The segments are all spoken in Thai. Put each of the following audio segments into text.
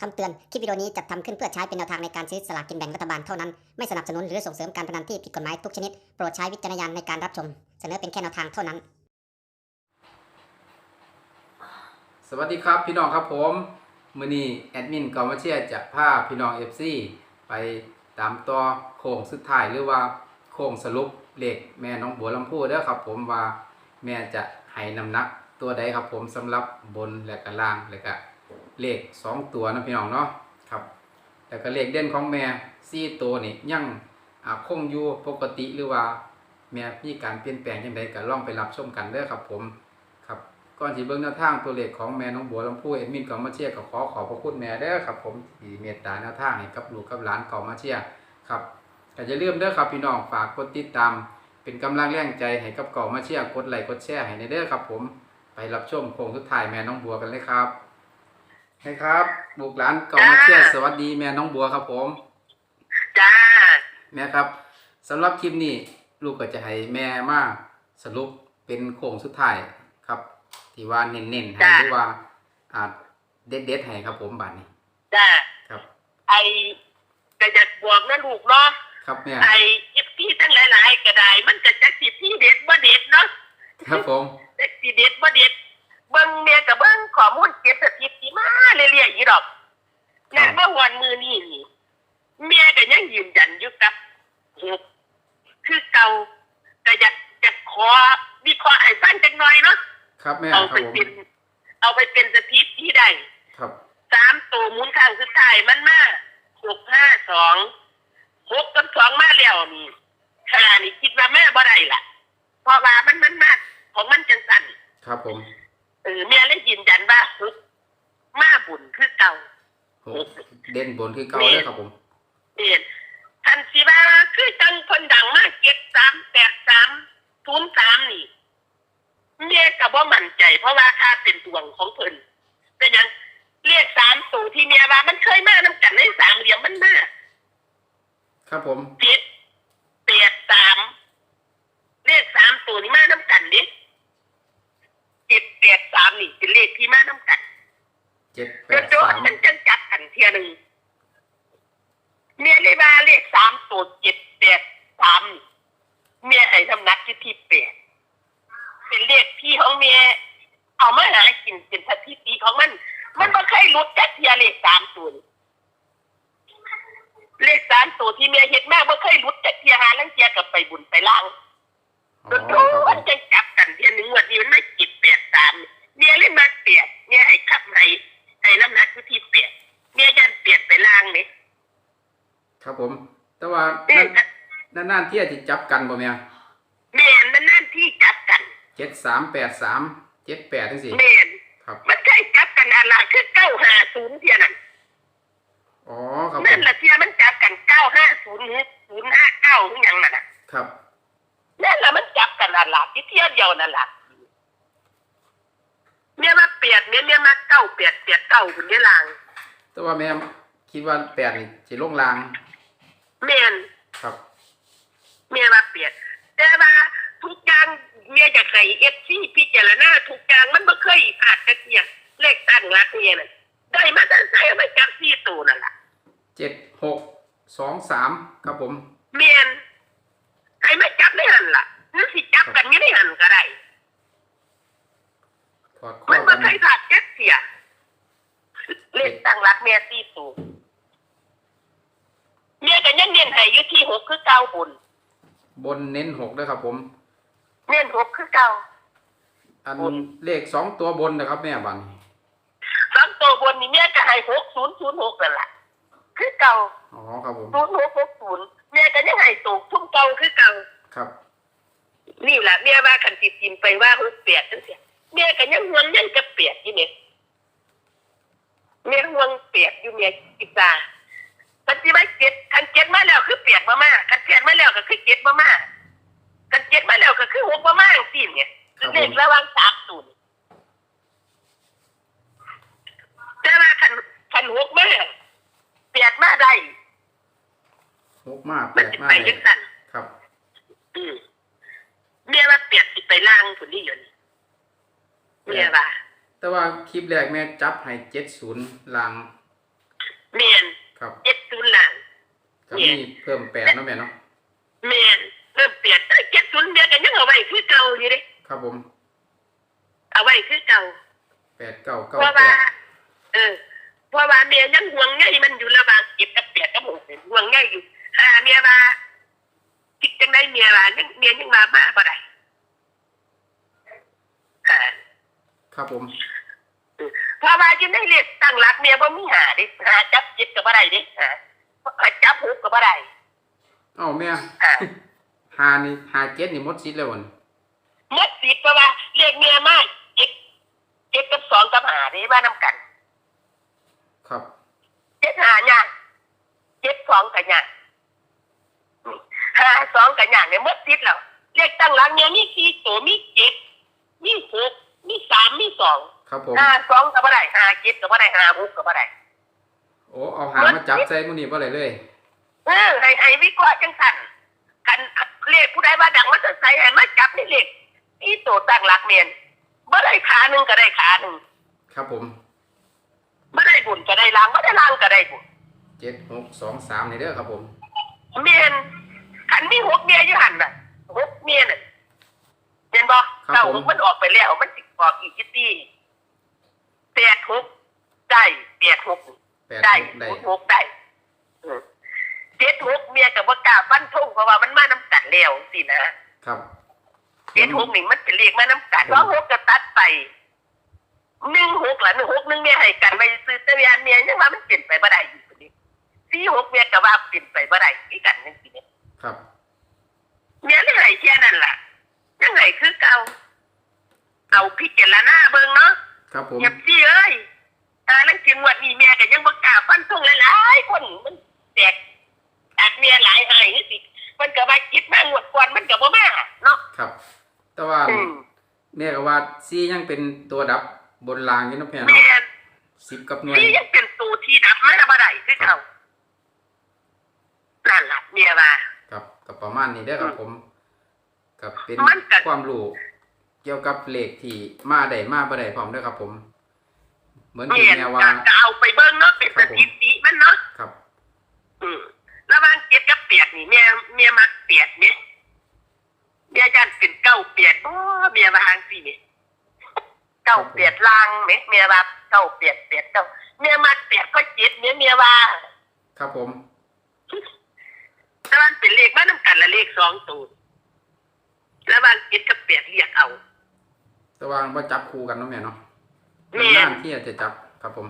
คำเตือน คลิปวิดีโอนี้จัดทำขึ้นเพื่อใช้เป็นแนวทางในการซื้อสลากกินแบ่งรัฐบาลเท่านั้น ไม่สนับสนุนหรือส่งเสริมการพนันที่ผิดกฎหมายทุกชนิด โปรดใช้วิจารณญาณในการรับชม เสนอเป็นแค่แนวทางเท่านั้น สวัสดีครับพี่น้องครับผมมือนี้แอดมินกอมาเชียจะพาพี่น้อง FC ไปตามต่อโค้งสุดท้ายหรือว่าโค้งสรุปเหลขแม่น้องบัวลำพูเด้อครับ ผมว่าแม่จะให้น้ำหนักตัวใดครับผมสำหรับบนและก็ล่างและก็ เลขสองตัวนะพี่น้องเนาะครับแล้วก็เลขเด่นของแม่สี่ตัวนี่ยังอ่าคงอยู่ปกติหรือว่าแม่มีการเปลี่ยนแปลงยังไงก็ลองไปรับชมกันเด้อครับผมครับก่อนที่เบิ่งแนวทางตัวเลขของแม่น้องบัวลำพูเอ็ดมินก่ามาเชียร์ก็ขอขอบพระคุณแม่เด้อครับผมที่เมตตาแนวทางให้กับลูกกับหลานก่ามาเชียครับก็อย่าลืมเด้อครับพี่น้องฝากกดติดตาม เป็นกำลังแรงใจให้กับก่ามาเชียกดไลค์กดแชร์ให้ในเด้อครับผมไปรับชมโค้งสุดท้ายแม่น้องบัวกันเลยครับ ให้ครับลูกหลานเก่ามาเชียร์สวัสดีแม่น้องบัวครับผมจ้าแม่ครับสำหรับคลิปนี้ลูกก็จะให้แม่มาสรุปเป็นโค้งสุดท้ายครับ ที่ว่าเน้นๆให้จ้ะหรือว่าอ่าเด็ดๆให้ครับผมบัดนี้จ้าครับ ไอ้ก็จะบวกนะลูกเนาะครับแม่ไอ้ยิปพี่ทั้งหลายๆก็ได้มันก็จะสิที่เด็ดบ่เด็ดเนาะครับผมจักสิเด็ดบ่เด็ดเบิ่งเมียกับเบิ่งข้อมูลเก็บสถิติมาเรื่อยๆอีดอก และเมื่อวันมือนี้นี่เมียก็ยังยืนยันอยู่กับหกคือเก่าก็อยากจะขอวิเคราะห์ให้ฟังจักหน่อยเนาะครับแม่เอาคไปรับผมเป็น เอาไปเป็นสถิติได้ครับสามตัวหมุนข้างสุดท้ายมันมาหกห้าสองหกกับสองมาแล้วนี่ขณะนี้คิดว่าแม่บ่ได้ล่ะ เพราะว่ามันมันมาของมันจังสันครับผม เออแม่เลยยืนยันว่าหกมาบุญคือเก่าโห เด่นบนคือเก่าเลยครับผมเด่นทันสิว่าคือจังคนดังมากเจ็ดสามแปดสามศูนย์สามนี่แม่กับว่ามั่นใจ เพราะว่าค่าเป็นดวงของเพิ่นเป็นหยังเรียกสามตัวที่เมียว่ามันเคยมาน้ำกันในสามเหลี่ยมมันมาครับผมเจ็ดแปดสามเลขสามตัวนี้มาน้ำกันดิเจ็ดแปดสามนี่เป็นเลขที่มาน้ำกัน เจ็ดแป โด ด โด สาม ฉันจังจับกัน เทียหนึ่งเมียเลยว่าเลขสามตัวเจ็ดแปดสามเมียให้ทำนักที่ที่แปดเป็นเลขที่ของเมียเอามาหากินเป็นสถิติของมัน มันไม่เคยหลุดจากเทียเลขสามตัวนี่เลขสามตัวที่เมียเห็นแม่ไม่เคยหลุดจากเทียหาลังเทียกับไปบุญไปล่าง อ๋ โด อน โด ครับผ มัน ม จะจับกันเทียหนึ่งวันนี้มันไม่จิตแปดสามเมียเล่นมาเปลี่ยนเมียให้ขับให้ให้น้ำหนักอยู่ที่เปลี่ยนเมียยันเปลี่ยนไปล่างนี่ ครับ ผม แต่ว่าเอ๊ะนั่นนานๆเที่ยจะจับกันบ่แม่แม่นมันนั่นที่จับกันเจ็ดสามแปดสามเจ็ดแปดทั้งสี่แม่นครับมันใช่จับกันอะไรคือเก้าห้าศูนย์เทียนั่นอ๋อครับผนั่นมละเทียมันจับกันเก้าห้าศูนย์หรือศูนย์ห้าเก้าหรือหยังนั่นน่ะครับ นั่นละมันจับกันอะไรที่เทียเดียวนั่นแหละเมียมาเปลี่ยนเมียเมียมาเก้าเปลี่ยนเปลี่ยนเก้าคุณยี่ลางแต่ว่าแม่คิดว่าแปดนี่จะลงลาง แม่นครับเมียมาเปลี่ยนแต่ว่าทุกอย่างเมียจะใส่เอฟซีพิจารณาทุกอย่างมันไม่เคยผ่านกันเนี่ยเลขตั้งรักเมียน่ะได้มาแต่ใส่ไม่จับซี่ตัวนั่นแหละเจ็ดหกสองสามครับผมเมียนให้ไม่จับได้หันล่ะนึกสิจับกันไม่ได้หันก็ได้ถอดข้อมันกัไม่นเคยผ่านเจ็ดเสียเลขตั้งรักเมียซี่ตัวเมียกันยังเนียน ให้อยู่ที่หกคือเก้าบุญบนเน้นหกด้วยครับผม เนียนหกคือเก้า อันบน เลขสองตัวบนนะครับแม่บันสามตัวบนนี่เมียก็ให้หกศูนย์ศูนย์หกนั่นแหละคือเก่าอ๋อครับผม ศูนย์หกหกศูนย์เมียก็ยังให้ตูกทุ่มเก่าคือเก่า ครับนี่แหละเมียว่าคันติจิมไปว่ามันเปียกจังเสียเมียก็ยังห่วงยังจะเปียกอยู่เนี่ยเมียห่วงเปียกอยู่เมียกิตา คันที่ไม่เจ็ดคันเจ็ดมาแล้วคือเปียกมามาคันเจ็ดมาแล้วก็คือเจ็ดมามาคันเจ็ดมาแล้วก็คือหกมามาสิเนี่ยคือเลขระหว่างสามศูนย์แต่ว่าคันคันหกมาเปียกมาได้หกมากแปมันดจะมากไปเลยัยงสันครับ อืมเมียว่าเปลี่ยนสิไปล่างคนนี้อยู่นี่เมียว่าแต่ว่าคลิปแรกแม่จับให้เจ็ดศูนย์ลางเมียน ครับเจ็ดศูนย์หลังก็มีเพิ่มแปดเนาะแม่เนาะเมียนเริ่มเปลี่ยนเอ้ยเจ็ดศูนย์เมียกันยังเอาไว้คือเก่าอยู่เดิครับผม เอาไว้คือเก่าแปดเก้าเพเก้าราะแปว่า ดเออเพราะว่าเมียยังห่วงใยมันอยู่ระหว่างเก็บกับเปียกกับหมูห่วงใยอยู่อ่าเมียว่าคิดจังได้เมียว่ายังเมียยังมาบ้าบ่ได้อ่า ครับผมเพราะว่ายังได้เรียกตั้งรักเมียบ่มีหาดิหาจับจิตกับบ่ได้ดิหาหาจับหูกับบ่ได้เอ้าแม่อ่าหานี่หาเจ็ดนี่หมดสิทธิ์แล้ววันหมดสิทธิ์เพราะว่าเรียกเมียมากเจ็ดเจ็ดกับสองกับหาดิว่านํกัน ครับเจ็ดหาเนี่ยเจ็ดสองกับเนี่ยห้าสองกับเนี่ยเนี่ยหมดสิทธิ์แล้วเรียกตั้งรักเมียมีสี่ตัวมีเจ็ดมีหกมีสามมีสอง ครับผม ห้าสองกับบ่ได้ห้าเจ็ดกับบ่ได้ห้าหกกับบ่ได้โอ้เอาหามาจับใส่มื้อนี้บ่ได้เลย เออให้ให้วิเคราะห์จังสันกันเรียกผู้ใดว่าดังมันจะใส่ให้มาจับนี่เรียกนี่ตัวตั้งหลักเมียนบ่ได้ขาหนึ่งก็ได้ขาหนึ่งครับผมบ่ได้บุญก็ได้ลางบ่ได้ลางก็ได้บุญเจ็ดหกสองสามนี่เด้อครับผม เมียนขันมีหกเมียอยู่หันน่ะหกเมียน่ะเห็นบ่เก้าหกมันออกไปแล้วมันสิออกอีกกี่ตี แปดหกได้แปดหกแปดได้หกได้ หกหกได้เออเจ็ดหกเมียกับบ่กล้าฟันธงเพราะว่ามันมาน้ำกันแล้วสินะครับ เจ็ดหกนี่มันเป็นเลขมาน้ำกันสองหกก็ตัดไปหนึ่งหกละหนึ่งหกหนึ่งเมียให้กันไปซื้อแต่เมียเมียยังว่ามันเปลี่ยนไปบ่ได้อยู่คนนี้สี่หกเมียก็ว่าเปลี่ยนไปบ่ได้ที่กันนั่นสิเนี่ย ครับ เมียเลยให้แค่นั้นล่ะยังไงคือเก่าเอาพิจารณาเบิ่งเนาะ ครับผมเงียบซี่เอ้ยตาลังเกียงวดนี้แม่ก็ยังบ่กล้าฟันธงหลายๆคนมันแตกอัดเมียหลายหายนี่สิมันก็ว่าคิดมางวดก่อนมันก็บ่มาเนาะครับ แต่ว่าอืมแม่ก็ว่าซียังเป็นตัวดับบนรางอยู่เนาะแม่แม่เนาะนสิบกับหน่วยนี่ยังเป็นตูที่ดับมาบ่ได้คือเก่านั่นล่ะเมียว่า ครับกับประมาณนี้เด้อครับผมกับเป็นมันก็ ความรู้เกี่ยวกับเลขที่มาได้มาบ่ได้พร้อมเด้อครับ ผม เหมือนที่เมียนแม่ว่าก็เอาไปเบิ่งเนาะเป็นสถิติมันเนาะครับ อืมระหว่างเจ็ดกับเปียกนี่เมียเมียมักเปียกเนี่ยเมียย่านเป็นเก้าเปียกโอ้เมียว่าหางสิเนี่ยเก้าเปียกลางเมเมียว่าเก้าเปียกเปียกเก้าเมียมักเปียกก็เจ็ดเนี่ยเมียว่า ครับผมแต่มันเป็นเลขมานำกันละเลขสองตัวระหว่างเจ็ดกับเปียกเรียกเอา แต่ว่าบ่จับคู่กันเนาะแม่เนาะแม่นนานๆที่จะจับครับผม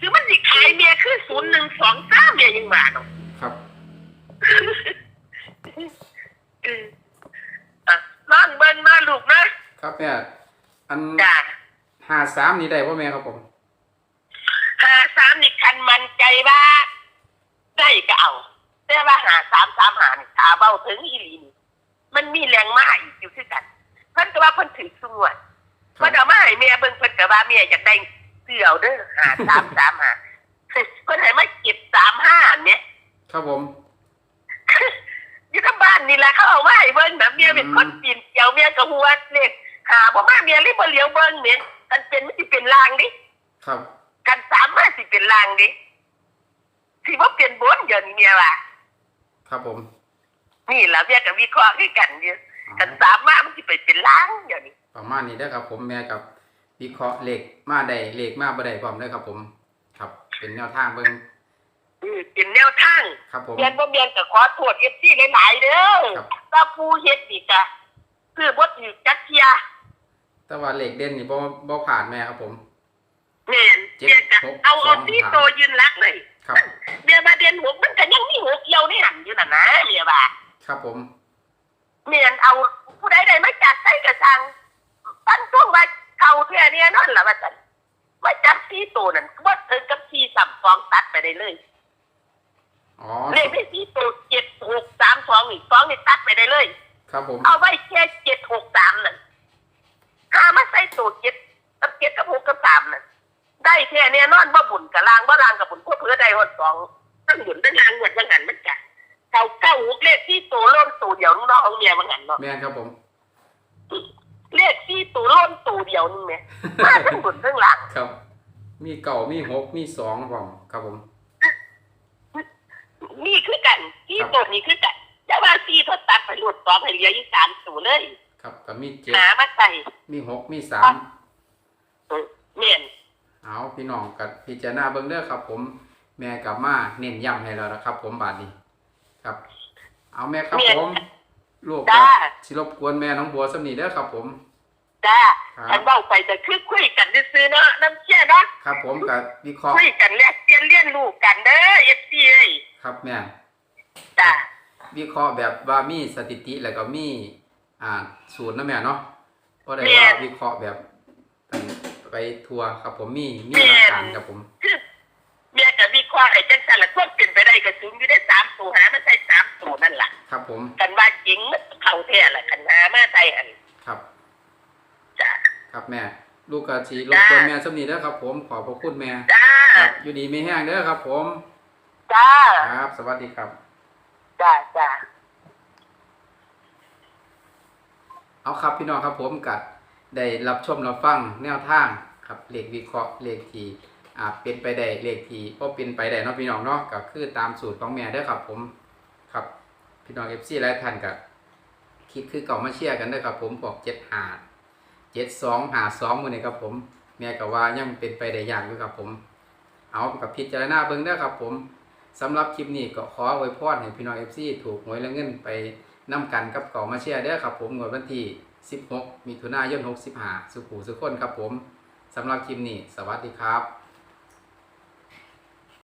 คือมันสิขายเมียคือศูนย์หนึ่งสองสามเมียยังมาเนาะครับ เอออะนั่งเบิ้งมาลูกนะครับแม่อันจ้าห้าสามนี่ได้บ่แม่ครับผมหาสามนี่คันมันใจว่า ได้ก็เอา แต่ว่าหาสามสามหานี่ขาเบาถึงอีหลีนี่มันมีแรงมากอีกอยู่คือกัน เพิ่นก็ว่าเพิ่นถือสงวนครัเพิ่บนเอามาให้เมียเบิ่งเพิ่นก็ว่าเมียอยากได้เสื้อเอาเด้อหาสามสามหาเพิ่นให้มาเก็บสามห้าเนี่ยครับผมอยู่ที่บ้านนี่แหละเขาเอาไว้เบิ่งนะเมียเป็นคนปีนเกี่ยวเมียก็หัวเล็กหาบ่มาเมียเลยบ่เหลียวเบิ่งเนี่ยกันเป็นมันสิเป็นลางดิครับ กันสามารถสิเป็นลางดิสิว่าเป็นบนเดี๋ยวนี้เมียว่าครับผม นี่แหละเมียกับวิเคราะห์ด้วยกันอยู่อ๋อ กันสามารถมันสิไปเป็นลางเดี๋ยวนี้ประมาณนี้เด้อครับผมแม่กับวิเคราะห์เลขมาได้เลขมาบ่ได้พร้อมเด้อครับ ผม ครับ เป็นแนวทางเบิ่งอือเป็นแนวทางครับผมเรียนบ่เรียนก็ขอโทษ FC หลายๆเด้อครับถ้าผู้เฮ็ดนี่ก็คือบ่ถือจักเที่ยแต่ว่าเลขเด่นนี่บ่บ่ผ่านแม่ครับผมแม่นเจ็ดเรียนก็หกเอาสอเอางที่สามโตยืนรักเลยครับเมียมาเดือนหกมันก็ยังมีหกเอียวในหันอยู่น่ะนะเมียว่าครับผม เมียนเอาผู้ใดได้มาจากไสกระสังตั้งช่วงว่าเข้าเทื่อเนี่ยนั่นล่ะว่าซั่นมาจับที่โตนั่นบ่ถึงกับที่สัมฟองตัดไปได้เลยอ๋อเลขที่ที่โต7 นเนาะแม่นครับผมเลขที่โตโล่นโตเดียวนึงแม่มาทั้งบุญทั้งลางครับ มีเก่ามีหกมีสองพร้อมครับผมนี่คือกันที่ตัวนี้คือกันแต่ว่าซีทดตัดไปหลุดสองให้เหลืออยู่สามตัวเลย ครับก็มีเจ็ดหามาใส่มีหกมีสามเมียนเอาพี่น้องกับพิจารณาเบิ่งเด้อครับ ผม แม่กลับมาเน้นย้ำให้แล้วนะครับ ผมบาดนี้ครับ เอาแม่ครับผม ลูกกัจ้า บสิรบกวนแม่น้องบัวสำนีเด้อครับผม จ้าครับ ฉันบอกไปแต่คือคุยกันซื้อๆเนาะน้ำเชี่ยเนาะครับผมกับวิเคราะห์คุยกันแลกเปลี่ยนเรียนรู้กันเด้อเอฟซีเอ้ยครับแม่จ้าวิเคราะห์แบบว่ามีสถิติแล้วก็มีอ่าศูนย์นะแม่เนาะก็ได้แม่ว่าวิเคราะห์แบบไปทัวร์ครับผมมีมีหลักฐานครับผม คือเมียกับวิเคราะห์ไอ้จังสันละควบเป็นไปได้ก็สูงอยู่ได้สามตัวหาไม่ใช่สาม ตัวนั่นล่ะครับผม กันว่าจริงมันเขาแท้ละคันหามาใส่อันครับ จ้าครับแม่ ลูกกะชีรบกวนแม่สำนีเด้อครับ ผมขอบพระคุณแม่จ้าครับอยู่ดีไม่แห้งเด้อครับ ผมจ้าครับ สวัสดีครับจ้าจ้าเอาครับพี่น้องครับผมกัดได้รับชมรับฟังแนวทางครับเลขวิเคราะห์เลขที่อ่าเป็นไปได้เลขที่ก็เป็นไปได้เนาะพี่น้องเนาะก็คือตามสูตรของแม่เด้อครับผมครับ พี่น้องเอฟซีหลายท่านกับคิดคือเก่ามาเชียร์กันด้อครับผมบอกเจ็ดหาเจ็ดสองหาสองมือนี่ครับผมแม่ก็ว่ายังเป็นไปได้ยากอยู่ครับผม เอากับพิจารณาเบิ่งเด้อครับผมสำหรับคลิปนี้ก็ขออวยพรให้พี่น้องเอฟซีถูกหวยและเงินไปนำกันกับเก่ามาเชียร์เด้อครับผมงวดวันที่ 16มิถุนายน65สุขูสุขคนครับผมสำหรับคลิปนี้ สวัสดีครับ